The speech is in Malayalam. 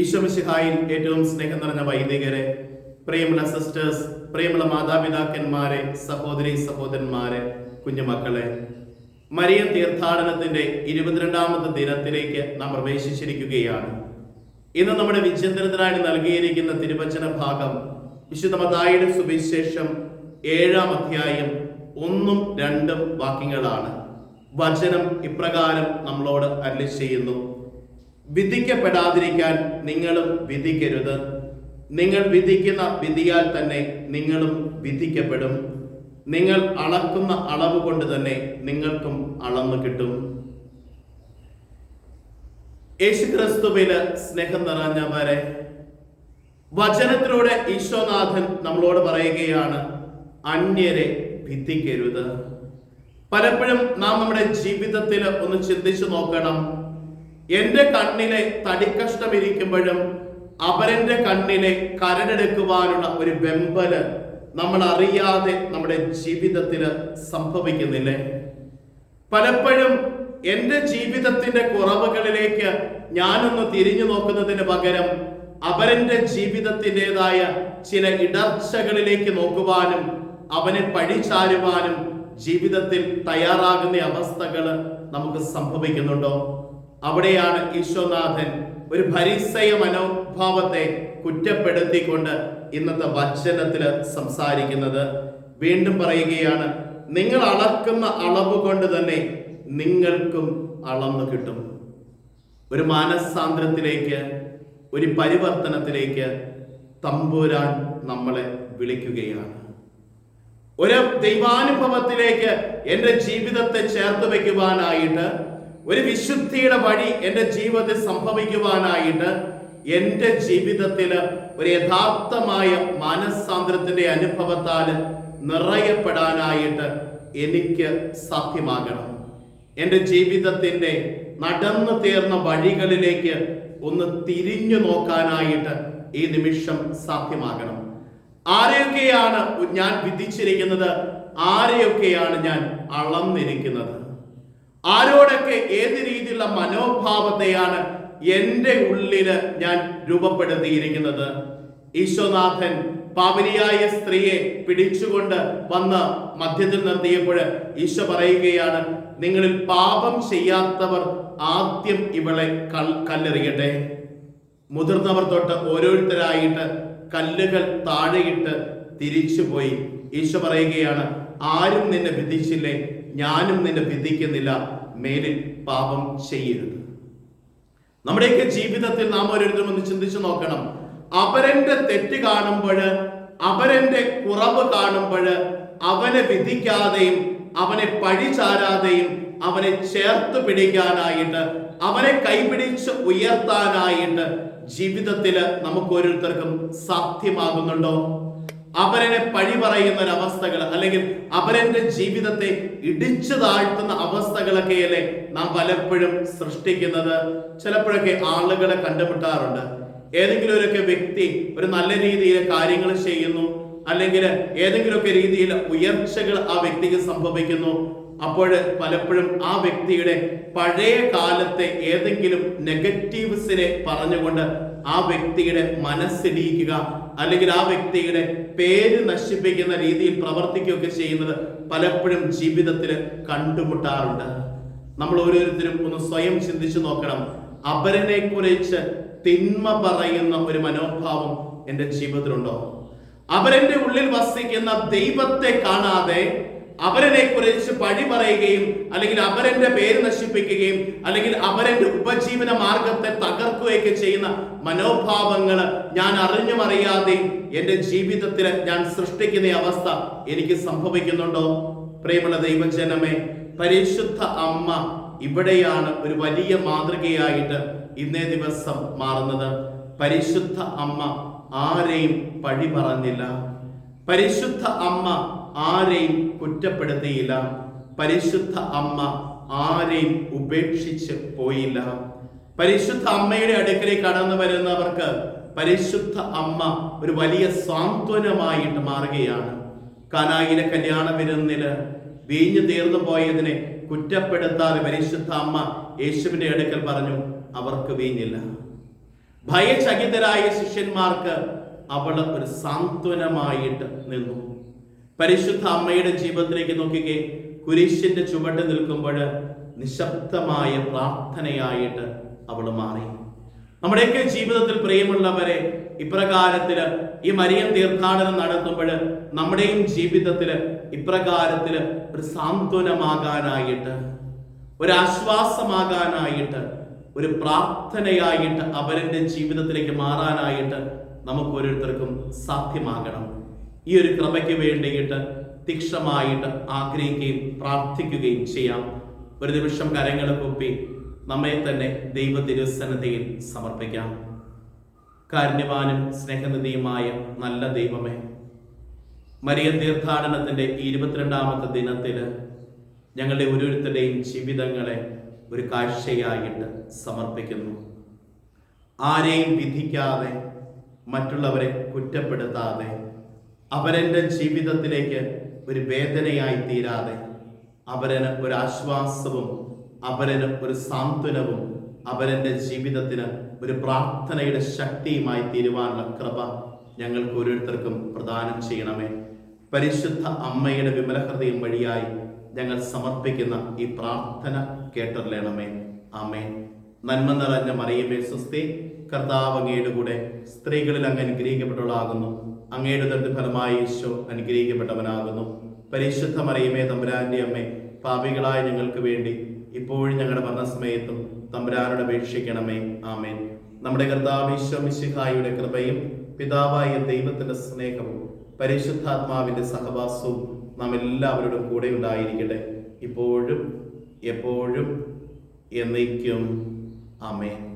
ഈശ്വമിശിഹായിൽ ഏറ്റവും സ്നേഹം നിറഞ്ഞ വൈദികരെ പ്രിയമുള്ള സിസ്റ്റേഴ്സ് പ്രിയമുള്ള മാതാപിതാക്കന്മാരെ സഹോദരി സഹോദരന്മാരെ കുഞ്ഞുമക്കളെ മരിയൻ തീർത്ഥാടനത്തിന്റെ ഇരുപത്തിരണ്ടാമത്തെ ദിനത്തിലേക്ക് നാം പ്രവേശിച്ചിരിക്കുകയാണ്. ഇന്ന് നമ്മുടെ വിചിന്തനത്തിനായി നൽകിയിരിക്കുന്ന തിരുവചന ഭാഗം വിശുദ്ധ മതായുടെ സുവിശേഷം ഏഴാം അധ്യായം ഒന്നും രണ്ടും വാക്യങ്ങളാണ്. വചനം ഇപ്രകാരം നമ്മളോട് അരളി ചെയ്യുന്നു. വിധിക്കപ്പെടാതിരിക്കാൻ നിങ്ങളും വിധിക്കരുത്. നിങ്ങൾ വിധിക്കുന്ന വിധിയാൽ തന്നെ നിങ്ങളും വിധിക്കപ്പെടും. നിങ്ങൾ അളക്കുന്ന അളവ് കൊണ്ട് തന്നെ നിങ്ങൾക്കും അളന്നു കിട്ടും. യേശുക്രിസ്തുവിന് സ്നേഹം നിറഞ്ഞവരെ വചനത്തിലൂടെ ഈശോനാഥൻ നമ്മളോട് പറയുകയാണ് അന്യരെ വിധിക്കരുത്. പലപ്പോഴും നാം നമ്മുടെ ജീവിതത്തിൽ ഒന്ന് ചിന്തിച്ചു നോക്കണം എന്റെ കണ്ണിലെ തടിക്കഷ്ടം ഇരിക്കുമ്പോഴും അവരന്റെ കണ്ണിലെ കരടെടുക്കുവാനുള്ള ഒരു വെമ്പൽ നമ്മൾ അറിയാതെ നമ്മുടെ ജീവിതത്തിൽ സംഭവിക്കുന്നില്ലേ? പലപ്പോഴും എന്റെ ജീവിതത്തിന്റെ കുറവുകളിലേക്ക് ഞാനൊന്ന് തിരിഞ്ഞു നോക്കുന്നതിന് പകരം അവരെ ജീവിതത്തിന്റെതായ ചില ഇടർച്ചകളിലേക്ക് നോക്കുവാനും അവനെ പഴിചാരുവാനും ജീവിതത്തിൽ തയ്യാറാകുന്ന അവസ്ഥകൾ നമുക്ക് സംഭവിക്കുന്നുണ്ടോ? അവിടെയാണ് ഈശ്വനാഥൻ ഒരു ഭരിസയ മനോഭാവത്തെ കുറ്റപ്പെടുത്തിക്കൊണ്ട് ഇന്നത്തെ വചനത്തിൽ സംസാരിക്കുന്നത്. വീണ്ടും പറയുകയാണ് നിങ്ങൾ അളക്കുന്ന അളവ് കൊണ്ട് തന്നെ നിങ്ങൾക്കും അളന്നു കിട്ടും. ഒരു മാനസാന്തരത്തിലേക്ക് ഒരു പരിവർത്തനത്തിലേക്ക് തമ്പുരാൻ നമ്മളെ വിളിക്കുകയാണ്. ഒരു ദൈവാനുഭവത്തിലേക്ക് എന്റെ ജീവിതത്തെ ചേർത്ത് വെക്കുവാനായിട്ട് ഒരു വിശുദ്ധിയുടെ വഴി എന്റെ ജീവിതത്തിൽ സംഭവിക്കുവാനായിട്ട് എന്റെ ജീവിതത്തിൽ ഒരു യഥാർത്ഥമായ മാനസാന്തരത്തിന്റെ അനുഭവത്താൽ നിറയപ്പെടാനായിട്ട് എനിക്ക് സാധ്യമാകണം. എന്റെ ജീവിതത്തിന്റെ നടന്നു തീർന്ന വഴികളിലേക്ക് ഒന്ന് തിരിഞ്ഞു നോക്കാനായിട്ട് ഈ നിമിഷം സാധ്യമാകണം. ആരെയൊക്കെയാണ് ഞാൻ വിധിച്ചിരിക്കുന്നത്? ആരെയൊക്കെയാണ് ഞാൻ അളന്നിരിക്കുന്നത്? ആരോടൊക്കെ ഏത് രീതിയിലുള്ള മനോഭാവത്തെയാണ് എന്റെ ഉള്ളിൽ ഞാൻ രൂപപ്പെടുത്തിയിരിക്കുന്നത്? ഈശോനാഥൻ പാവനിയായ സ്ത്രീയെ പിടിച്ചുകൊണ്ട് വന്ന് മധ്യത്തിൽ നിർത്തിയപ്പോൾ ഈശോ പറയുകയാണ് നിങ്ങളിൽ പാപം ചെയ്യാത്തവർ ആദ്യം ഇവളെ കല്ലെറിയട്ടെ. മുതിർന്നവർ തൊട്ട് ഓരോരുത്തരായിട്ട് കല്ലുകൾ താഴെയിട്ട് തിരിച്ചുപോയി. ഈശോ പറയുകയാണ് ആരും നിന്നെ വിധിച്ചില്ലേ? ഞാനും നിന്നെ വിധിക്കുന്നില്ല. മേലിൽ പാപം ചെയ്യരുത്. നമ്മുടെയൊക്കെ ജീവിതത്തിൽ നാം ഓരോരുത്തരും ഒന്ന് ചിന്തിച്ചു നോക്കണം. അവരന്റെ തെറ്റ് കാണുമ്പോൾ അവരന്റെ കുറവ് കാണുമ്പോൾ അവനെ വിധിക്കാതെയും അവനെ പഴിചാരാതെയും അവനെ ചേർത്ത് പിടിക്കാനായിട്ട് അവനെ കൈപിടിച്ച് ഉയർത്താനായിട്ട് ജീവിതത്തിൽ നമുക്ക് ഓരോരുത്തർക്കും സാധ്യമാകുന്നുണ്ടോ? അവരനെ പഴി പറയുന്ന ഒരു അവസ്ഥകൾ അല്ലെങ്കിൽ അവരെ ജീവിതത്തെ ഇടിച്ചു താഴ്ത്തുന്ന അവസ്ഥകളൊക്കെയല്ലേ നാം പലപ്പോഴും സൃഷ്ടിക്കുന്നത്? ചിലപ്പോഴൊക്കെ ആളുകളെ കണ്ടുമുട്ടാറുണ്ട്. ഏതെങ്കിലും ഒരു വ്യക്തി ഒരു നല്ല രീതിയിൽ കാര്യങ്ങൾ ചെയ്യുന്നു അല്ലെങ്കിൽ ഏതെങ്കിലുമൊക്കെ രീതിയിൽ ഉയർച്ചകൾ ആ വ്യക്തിക്ക് സംഭവിക്കുന്നു അപ്പോൾ പലപ്പോഴും ആ വ്യക്തിയുടെ പഴയ കാലത്തെ ഏതെങ്കിലും നെഗറ്റീവ്സിനെ പറഞ്ഞുകൊണ്ട് ആ വ്യക്തിയുടെ മനസ്സിടിയിക്കുക അല്ലെങ്കിൽ ആ വ്യക്തിയുടെ പേര് നശിപ്പിക്കുന്ന രീതിയിൽ പ്രവർത്തിക്കുകയൊക്കെ ചെയ്യുന്നത് പലപ്പോഴും ജീവിതത്തിൽ കണ്ടുമുട്ടാറുണ്ട്. നമ്മൾ ഓരോരുത്തരും ഒന്ന് സ്വയം ചിന്തിച്ചു നോക്കണം. അപരനെ കുറിച്ച് തിന്മ പറയുന്ന ഒരു മനോഭാവം എന്റെ ജീവിതത്തിലുണ്ടോ? അവരെന്റെ ഉള്ളിൽ വസിക്കുന്ന ദൈവത്തെ കാണാതെ അവരനെ കുറിച്ച് പഴി പറയുകയും അല്ലെങ്കിൽ അവരന്റെ പേര് നശിപ്പിക്കുകയും അല്ലെങ്കിൽ അവരന്റെ ഉപജീവന മാർഗത്തെ തകർക്കുകയൊക്കെ ചെയ്യുന്ന മനോഭാവങ്ങൾ ഞാൻ അറിഞ്ഞും അറിയാതെയും എന്റെ ജീവിതത്തിൽ ഞാൻ സൃഷ്ടിക്കുന്ന അവസ്ഥ എനിക്ക് സംഭവിക്കുന്നുണ്ടോ? പ്രേമുള്ള ദൈവജനമേ പരിശുദ്ധ അമ്മ ഇവിടെയാണ് ഒരു വലിയ മാതൃകയായിട്ട് ഇന്നേ ദിവസം മാറുന്നത്. പരിശുദ്ധ അമ്മ ആരെയും പഴി പറഞ്ഞില്ല. പരിശുദ്ധ അമ്മ ആരെയും കുറ്റപ്പെടുത്തിയില്ല. പരിശുദ്ധ അമ്മ ആരെയും ഉപേക്ഷിച്ച് പോയില്ല. പരിശുദ്ധ അമ്മയുടെ അടുക്കലേക്ക് കടന്നു വരുന്നവർക്ക് പരിശുദ്ധ അമ്മ ഒരു വലിയ സാന്ത്വനമായിട്ട് മാറുകയാണ്. കനായിലെ കല്യാണ വിരുന്നിൽ വീഞ്ഞു തീർന്നു പോയതിനെ കുറ്റപ്പെടുത്താതെ പരിശുദ്ധ അമ്മ യേശുവിന്റെ അടുക്കൽ പറഞ്ഞു അവർക്ക് വീഞ്ഞില്ല. ഭയചകിതരായ ശിഷ്യന്മാർക്ക് അവൾ ഒരു സാന്ത്വനമായിട്ട് നിന്നു. പരിശുദ്ധ അമ്മയുടെ ജീവിതത്തിലേക്ക് നോക്കിക്കേ. കുരിശിന്റെ ചുവട്ട് നിൽക്കുമ്പോൾ നിശബ്ദമായ പ്രാർത്ഥനയായിട്ട് അവൾ മാറി. നമ്മുടെയൊക്കെ ജീവിതത്തിൽ പ്രിയമുള്ളവരെ ഇപ്രകാരത്തിൽ ഈ മരിയം തീർത്ഥാടനം നടത്തുമ്പോൾ നമ്മുടെയും ജീവിതത്തിൽ ഇപ്രകാരത്തിൽ ഒരു സാന്ത്വനമാകാനായിട്ട് ഒരു ആശ്വാസമാകാനായിട്ട് ഒരു പ്രാർത്ഥനയായിട്ട് അവരുടെ ജീവിതത്തിലേക്ക് മാറാനായിട്ട് നമുക്ക് ഓരോരുത്തർക്കും സാധ്യമാകണം. ഈ ഒരു കൃപയ്ക്ക് വേണ്ടിയിട്ട് തീക്ഷമായിട്ട് ആഗ്രഹിക്കുകയും പ്രാർത്ഥിക്കുകയും ചെയ്യാം. ഒരു നിമിഷം കരങ്ങൾ കൊപ്പി നമ്മെ തന്നെ ദൈവ തിരുസന്നതയിൽ സമർപ്പിക്കാം. കാരുണ്യവാനും സ്നേഹനിധിയുമായ നല്ല ദൈവമേ മരിയ തീർത്ഥാടനത്തിന്റെ ഈ ഇരുപത്തിരണ്ടാമത്തെ ദിനത്തിൽ ഞങ്ങളുടെ ഓരോരുത്തരുടെയും ജീവിതങ്ങളെ ഒരു കാഴ്ചയായിട്ട് സമർപ്പിക്കുന്നു. ആരെയും വിധിക്കാതെ മറ്റുള്ളവരെ കുറ്റപ്പെടുത്താതെ അവരെന്റെ ജീവിതത്തിലേക്ക് ഒരു വേദനയായി തീരാതെ അവരന് ഒരു ആശ്വാസവും അവരന് ഒരു സാന്ത്വനവും അവരെന്റെ ജീവിതത്തിന് ഒരു പ്രാർത്ഥനയുടെ ശക്തിയുമായി തീരുവാനുള്ള കൃപ ഞങ്ങൾക്ക് ഓരോരുത്തർക്കും പ്രദാനം ചെയ്യണമേ. പരിശുദ്ധ അമ്മയുടെ വിമലഹൃദയം വഴിയായി ഞങ്ങൾ സമർപ്പിക്കുന്ന ഈ പ്രാർത്ഥന കേട്ടറിയണമേ. ആമേ നന്മ നിറഞ്ഞ മറിയമേ സുസ്തി കർത്താവ് അങ്ങയുടെ കൂടെ സ്ത്രീകളിൽ അങ്ങ് അനുഗ്രഹിക്കപ്പെട്ടവളാകുന്നു. അങ്ങയുടെ തന്റെ ഫലമായി ഈശോ അനുഗ്രഹിക്കപ്പെട്ടവനാകുന്നു. പരിശുദ്ധ മറിയമേ തമ്പുരാന്റെ അമ്മേ പാപികളായ ഞങ്ങൾക്ക് വേണ്ടി ഇപ്പോഴും ഞങ്ങളുടെ മരണസമയത്തും തമ്പുരാനോട് അപേക്ഷിക്കണമേ. ആമേൻ. നമ്മുടെ കർത്താവ് ഈശോ മിശിഹായുടെ കൃപയും പിതാവായ ദൈവത്തിന്റെ സ്നേഹവും പരിശുദ്ധാത്മാവിന്റെ സഹവാസവും നാം എല്ലാവരോടും കൂടെ ഉണ്ടായിരിക്കട്ടെ. ഇപ്പോഴും എപ്പോഴും എന്നേക്കും. ആമേൻ.